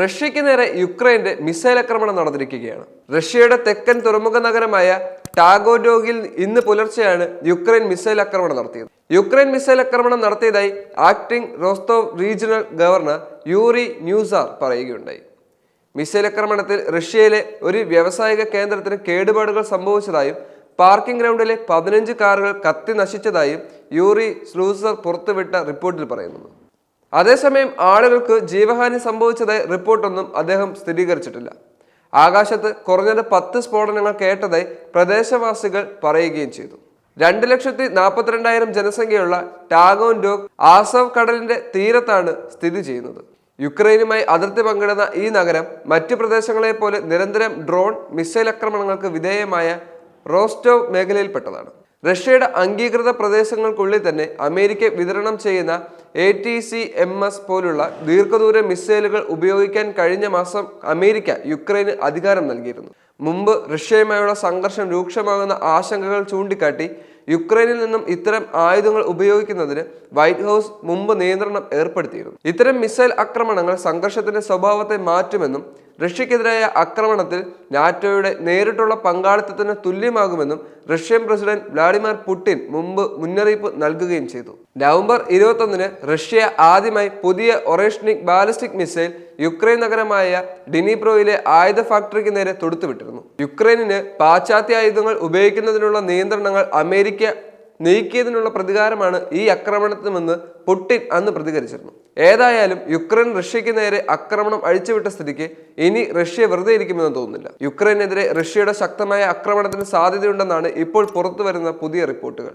റഷ്യയ്ക്ക് നേരെ യുക്രൈന്റെ മിസൈൽ ആക്രമണം നടന്നിരിക്കുകയാണ്. റഷ്യയുടെ തെക്കൻ തുറമുഖ നഗരമായ ടാഗോഡോഗിൽ ഇന്ന് പുലർച്ചെയാണ് യുക്രൈൻ മിസൈൽ ആക്രമണം നടത്തിയത്. യുക്രൈൻ മിസൈൽ ആക്രമണം നടത്തിയതായി acting Rostov regional governor Yuri ന്യൂസാർ പറയുകയുണ്ടായി. മിസൈൽ ആക്രമണത്തിൽ റഷ്യയിലെ ഒരു വ്യാവസായിക കേന്ദ്രത്തിന് കേടുപാടുകൾ സംഭവിച്ചതായും പാർക്കിംഗ് ഗ്രൗണ്ടിലെ പതിനഞ്ച് കാറുകൾ കത്തി നശിച്ചതായും യൂറി സ്ലൂസർ പുറത്തുവിട്ട റിപ്പോർട്ടിൽ പറയുന്നു. അതേസമയം ആളുകൾക്ക് ജീവഹാനി സംഭവിച്ചതായി റിപ്പോർട്ടൊന്നും അദ്ദേഹം സ്ഥിരീകരിച്ചിട്ടില്ല. ആകാശത്ത് കുറഞ്ഞത് പത്ത് സ്ഫോടനങ്ങൾ കേട്ടതായി പ്രദേശവാസികൾ പറയുകയും ചെയ്തു. രണ്ട് ലക്ഷത്തി നാൽപ്പത്തിരണ്ടായിരം ജനസംഖ്യയുള്ള ടാഗോൻ ഡോഗ് ആസവ് കടലിന്റെ തീരത്താണ് സ്ഥിതി ചെയ്യുന്നത്. യുക്രൈനുമായി അതിർത്തി പങ്കിടുന്ന ഈ നഗരം മറ്റു പ്രദേശങ്ങളെ പോലെ നിരന്തരം ഡ്രോൺ മിസൈൽ ആക്രമണങ്ങൾക്ക് വിധേയമായ റോസ്റ്റോവ് മേഖലയിൽപ്പെട്ടതാണ്. റഷ്യയുടെ അംഗീകൃത പ്രദേശങ്ങൾക്കുള്ളിൽ തന്നെ അമേരിക്ക വിതരണം ചെയ്യുന്ന A T C M S പോലുള്ള ദീർഘദൂര മിസൈലുകൾ ഉപയോഗിക്കാൻ കഴിഞ്ഞ മാസം അമേരിക്ക യുക്രൈന് അധികാരം നൽകിയിരുന്നു. മുമ്പ് റഷ്യയുമായുള്ള സംഘർഷം രൂക്ഷമാകുന്ന ആശങ്കകൾ ചൂണ്ടിക്കാട്ടി യുക്രൈനിൽ നിന്നും ഇത്തരം ആയുധങ്ങൾ ഉപയോഗിക്കുന്നതിന് വൈറ്റ് ഹൗസ് മുമ്പ് നിയന്ത്രണം ഏർപ്പെടുത്തിയിരുന്നു. ഇത്തരം മിസൈൽ ആക്രമണങ്ങൾ സംഘർഷത്തിന്റെ സ്വഭാവത്തെ മാറ്റുമെന്നും റഷ്യക്കെതിരായ ആക്രമണത്തിൽ നാറ്റോയുടെ നേരിട്ടുള്ള പങ്കാളിത്തത്തിന് തുല്യമാകുമെന്നും റഷ്യൻ പ്രസിഡന്റ് വ്ളാഡിമിർ പുടിൻ മുമ്പ് മുന്നറിയിപ്പ് നൽകുകയും ചെയ്തു. നവംബർ ഇരുപത്തൊന്നിന് റഷ്യ ആദ്യമായി പുതിയ ഒറേഷ്നിക് ബാലിസ്റ്റിക് മിസൈൽ യുക്രൈൻ നഗരമായ ഡിനിപ്രോയിലെ ആയുധ ഫാക്ടറിക്ക് നേരെ തൊടുത്തുവിട്ടിരുന്നു. യുക്രൈനിന് പാശ്ചാത്യ ആയുധങ്ങൾ ഉപയോഗിക്കുന്നതിനുള്ള നിയന്ത്രണങ്ങൾ അമേരിക്ക നീക്കിയതിനുള്ള പ്രതികാരമാണ് ഈ ആക്രമണത്തിനെന്ന് പുടിൻ അന്ന് പ്രതികരിച്ചിരുന്നു ഏതായാലും യുക്രൈൻ റഷ്യയ്ക്ക് നേരെ ആക്രമണം അഴിച്ചുവിട്ട സ്ഥിതിക്ക് ഇനി റഷ്യ വെറുതെ ഇരിക്കുമെന്ന് തോന്നുന്നില്ല. യുക്രൈനെതിരെ റഷ്യയുടെ ശക്തമായ ആക്രമണത്തിന് സാധ്യതയുണ്ടെന്നാണ് ഇപ്പോൾ പുറത്തുവരുന്ന പുതിയ റിപ്പോർട്ടുകൾ.